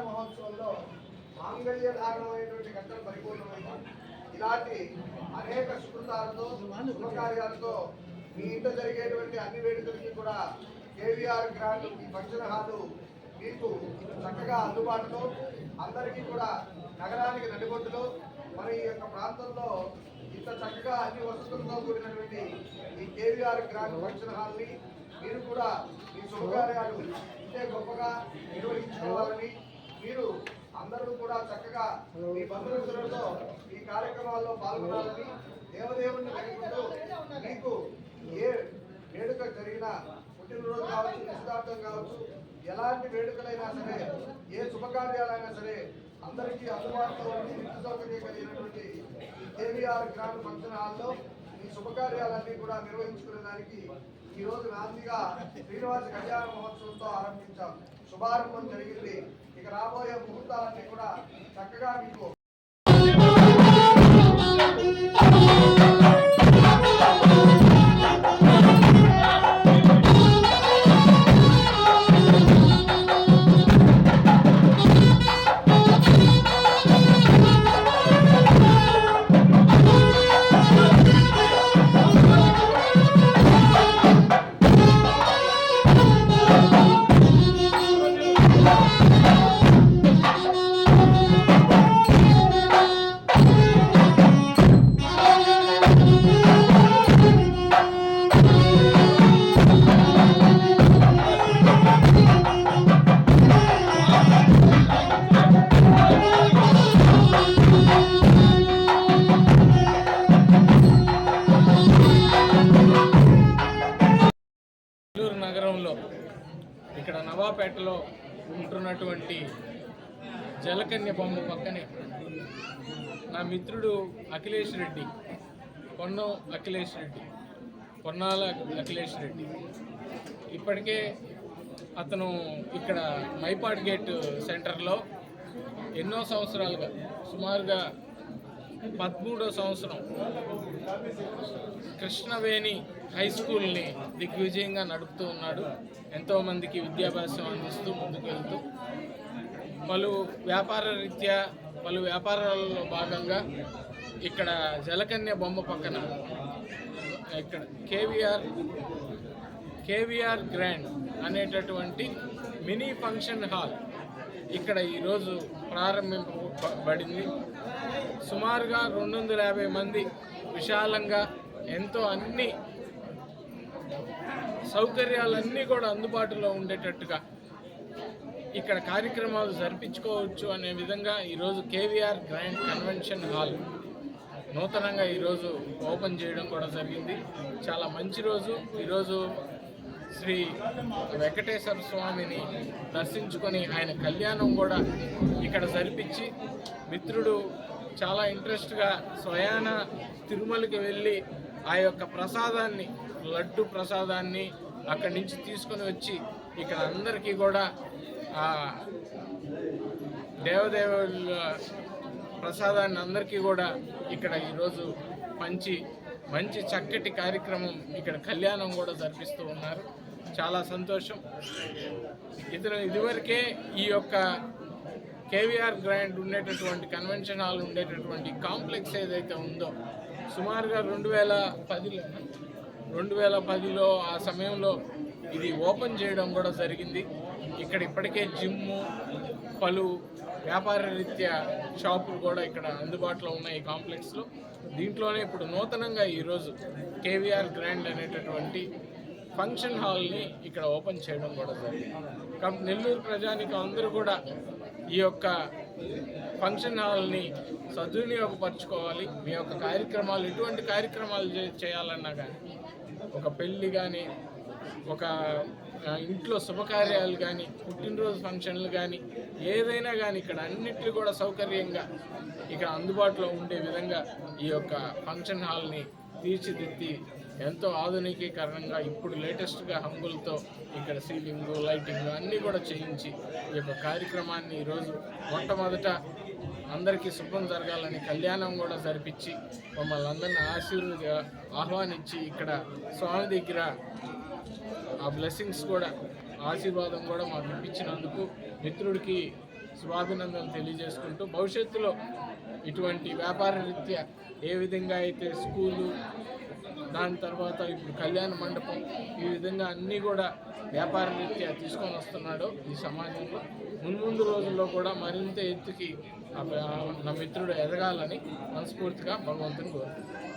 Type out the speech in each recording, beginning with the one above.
మహోత్సవంలో మాంగళ్య ధారణమైనటువంటి ఘట్టం పరిపూర్ణమైన ఇలాంటి అనేక శుభృతాలతో శుభకార్యాలతో మీ ఇంట జరిగేటువంటి అన్ని వేడుకలకి కూడా కేవీఆర్ గ్రాండ్ ఈ ఫంక్షన్ హాలు మీకు చక్కగా అందుబాటులో. అందరికీ కూడా నగరానికి నడిబొడ్డులో మన ఈ యొక్క ప్రాంతంలో ఇంత చక్కగా అన్ని వసతులతో కూడినటువంటి ఈ కేవీఆర్ గ్రాండ్ ఫంక్షన్ హాల్ని మీరు కూడా ఈ శుభకార్యాలు ఇంతే గొప్పగా నిర్వహించుకోవాలని మీరు అందరూ కూడా చక్కగా మీ బంధుమిత్రులతో ఈ కార్యక్రమాల్లో పాల్గొనాలని దేవదేవుని మీకు ఏ వేడుక జరిగినా పుట్టినరోజు కావచ్చు నిశ్చితార్థం కావచ్చు ఎలాంటి వేడుకలైనా సరే ఏ శుభకార్యాలైనా సరే అందరికీ అందుబాటులో ఉండి నిత్య సౌకర్యం కలిగినటువంటి కేవీఆర్ గ్రాండ్ ఫంక్షన్ హాల్లో ఈ శుభకార్యాలన్నీ కూడా నిర్వహించుకునే దానికి ఈ రోజు నాందిగా శ్రీనివాస కళ్యాణ మహోత్సవంతో ఆరంభించాం. శుభారంభం జరిగింది. ఇక రాబోయే ముహూర్తాలన్నీ కూడా చక్కగా మీకు పార్క్లో ఉంటున్నటువంటి జలకన్య బొమ్మ పక్కనే నా మిత్రుడు అఖిలేష్ రెడ్డి కొన్నం అఖిలేష్ రెడ్డి కొన్నాల అఖిలేష్ రెడ్డి. ఇప్పటికే అతను ఇక్కడ మైపాడ్ గేట్ సెంటర్లో ఎన్నో సంవత్సరాలుగా సుమారుగా పదమూడో సంవత్సరం కృష్ణవేణి హై స్కూల్ని దిగ్విజయంగా నడుపుతూ ఉన్నాడు. ఎంతోమందికి విద్యాభ్యాసం అందిస్తూ ముందుకు వెళ్తూ పలు వ్యాపార రీత్యా పలు వ్యాపారాలలో భాగంగా ఇక్కడ జలకన్య బొమ్మ పక్కన ఇక్కడ కేవీఆర్ కేవీఆర్ గ్రాండ్ అనేటటువంటి మినీ ఫంక్షన్ హాల్ ఇక్కడ ఈరోజు ప్రారంభింపబడింది. సుమారుగా రెండు వందల యాభై మంది విశాలంగా ఎంతో అన్ని సౌకర్యాలన్నీ కూడా అందుబాటులో ఉండేటట్టుగా ఇక్కడ కార్యక్రమాలు జరిపించుకోవచ్చు అనే విధంగా ఈరోజు కేవీఆర్ గ్రాండ్ కన్వెన్షన్ హాల్ నూతనంగా ఈరోజు ఓపెన్ చేయడం కూడా జరిగింది. చాలా మంచి రోజు. ఈరోజు శ్రీ వెంకటేశ్వర స్వామిని దర్శించుకొని ఆయన కళ్యాణం కూడా ఇక్కడ జరిపించి మిత్రుడు చాలా ఇంట్రెస్ట్గా స్వయాన తిరుమలకి వెళ్ళి ఆ యొక్క ప్రసాదాన్ని లడ్డు ప్రసాదాన్ని అక్కడి నుంచి తీసుకొని వచ్చి ఇక్కడ అందరికీ కూడా ఆ దేవదేవుల ప్రసాదాన్ని అందరికీ కూడా ఇక్కడ ఈరోజు పంచి మంచి చక్కటి కార్యక్రమం ఇక్కడ కళ్యాణం కూడా జరిపిస్తూ ఉన్నారు. చాలా సంతోషం. ఇతను ఇదివరకే ఈ యొక్క కేవీఆర్ గ్రాండ్ ఉండేటటువంటి కన్వెన్షన్ హాల్ ఉండేటటువంటి కాంప్లెక్స్ ఏదైతే ఉందో సుమారుగా రెండు వేల పదిలో రెండు వేల పదిలో ఆ సమయంలో ఇది ఓపెన్ చేయడం కూడా జరిగింది. ఇక్కడ ఇప్పటికే జిమ్ము పలు వ్యాపార రీత్యా షాపులు కూడా ఇక్కడ అందుబాటులో ఉన్నాయి ఈ కాంప్లెక్స్లో. దీంట్లోనే ఇప్పుడు నూతనంగా ఈరోజు కేవీఆర్ గ్రాండ్ అనేటటువంటి ఫంక్షన్ హాల్ని ఇక్కడ ఓపెన్ చేయడం కూడా జరిగింది. కాబట్టి నెల్లూరు ప్రజానికి అందరూ కూడా ఈ యొక్క ఫంక్షన్ హాల్ని సద్వినియోగపరచుకోవాలి. మీ యొక్క కార్యక్రమాలు ఎటువంటి కార్యక్రమాలు చే- చేయాలన్నా కానీ ఒక పెళ్ళి కానీ ఒక ఇంట్లో శుభకార్యాలు కానీ పుట్టినరోజు ఫంక్షన్లు కానీ ఏదైనా కానీ ఇక్కడ అన్నిటి కూడా సౌకర్యంగా ఇక్కడ అందుబాటులో ఉండే విధంగా ఈ యొక్క ఫంక్షన్ హాల్ని తీర్చిదిద్ది ఎంతో ఆధునికీకరణంగా ఇప్పుడు లేటెస్ట్గా హంగులతో ఇక్కడ సీలింగ్ లైటింగ్ అన్నీ కూడా చేయించి ఈ యొక్క కార్యక్రమాన్ని ఈరోజు మొట్టమొదట అందరికీ శుభం జరగాలని కళ్యాణం కూడా జరిపించి మమ్మల్ని అందరిని ఆశీర్వదిగా ఆహ్వానించి ఇక్కడ స్వామి దగ్గర ఆ బ్లెస్సింగ్స్ కూడా ఆశీర్వాదం కూడా మాకు ఇప్పించినందుకు మిత్రుడికి శుభాభినందనలు తెలియజేసుకుంటూ భవిష్యత్తులో ఇటువంటి వ్యాపార రీత్యా ఏ విధంగా అయితే స్కూలు దాని తర్వాత ఇప్పుడు కళ్యాణ మండపం ఈ విధంగా అన్నీ కూడా వ్యాపార రీత్యా తీసుకొని వస్తున్నాడు ఈ సమాజంలో. మున్ముందు రోజుల్లో కూడా మరింత ఎత్తుకి నా మిత్రుడు ఎదగాలని మనస్ఫూర్తిగా భగవంతుని కోరుకుంటున్నాను.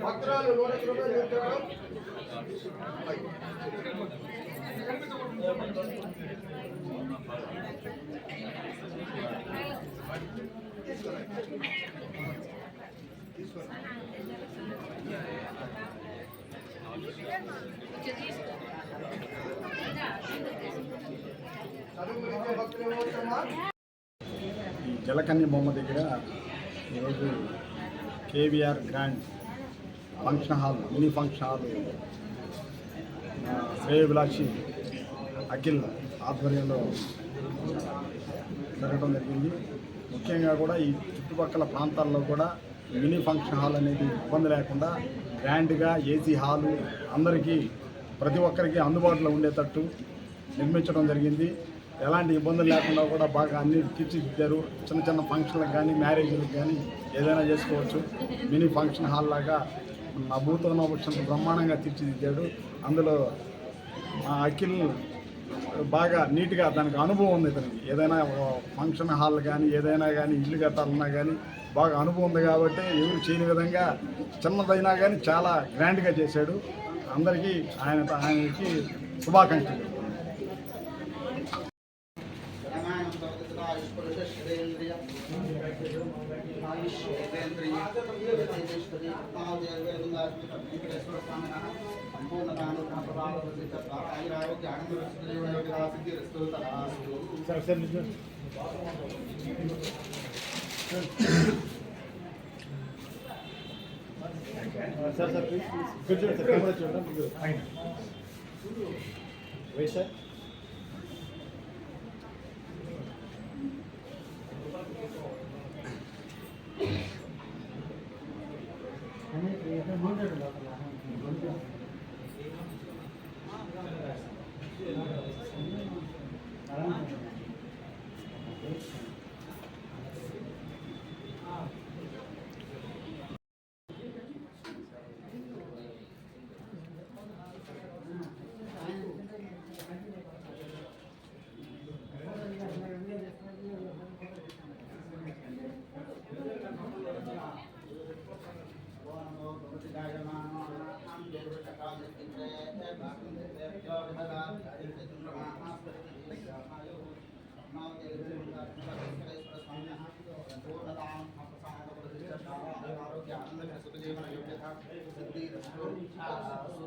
పత్రాలు నూట రూపాయలు చెప్తారు ఈ జలకన్య బొమ్మ దగ్గర ఈరోజు KVR grand function hall mini function hall శ్రేయభిలాషి Akhil ఆధ్వర్యంలో జరగడం జరిగింది. ముఖ్యంగా కూడా ఈ చుట్టుపక్కల ప్రాంతాల్లో కూడా మినీ ఫంక్షన్ హాల్ అనేది ఇబ్బంది లేకుండా గ్రాండ్గా ఏసీ హాలు అందరికీ ప్రతి ఒక్కరికి అందుబాటులో ఉండేటట్టు నిర్మించడం జరిగింది. ఎలాంటి ఇబ్బందులు లేకుండా కూడా బాగా అన్ని తీర్చిదిద్దారు. చిన్న చిన్న ఫంక్షన్లకు కానీ మ్యారేజ్లకు కానీ ఏదైనా చేసుకోవచ్చు. మినీ ఫంక్షన్ హాల్ లాగా నా భూతో నభూషణ బ్రహ్మాండంగా తీర్చిదిద్దాడు. అందులో మా అఖిల్ బాగా నీట్గా దానికి అనుభవం ఉంది ఇతనికి. ఏదైనా ఫంక్షన్ హాల్ కానీ ఏదైనా కానీ ఇల్లు కట్టాలన్నా కానీ బాగా అనుభవం ఉంది కాబట్టి ఎవరు చేయని విధంగా చిన్నదైనా కానీ చాలా గ్రాండ్గా చేశాడు. అందరికీ ఆయన ఆయనకి శుభాకాంక్షలు. Sen sen lütfen. Sir, sir, please, please. Good job, sir. Camera children. Fine. Wait, sir. is indeed a school.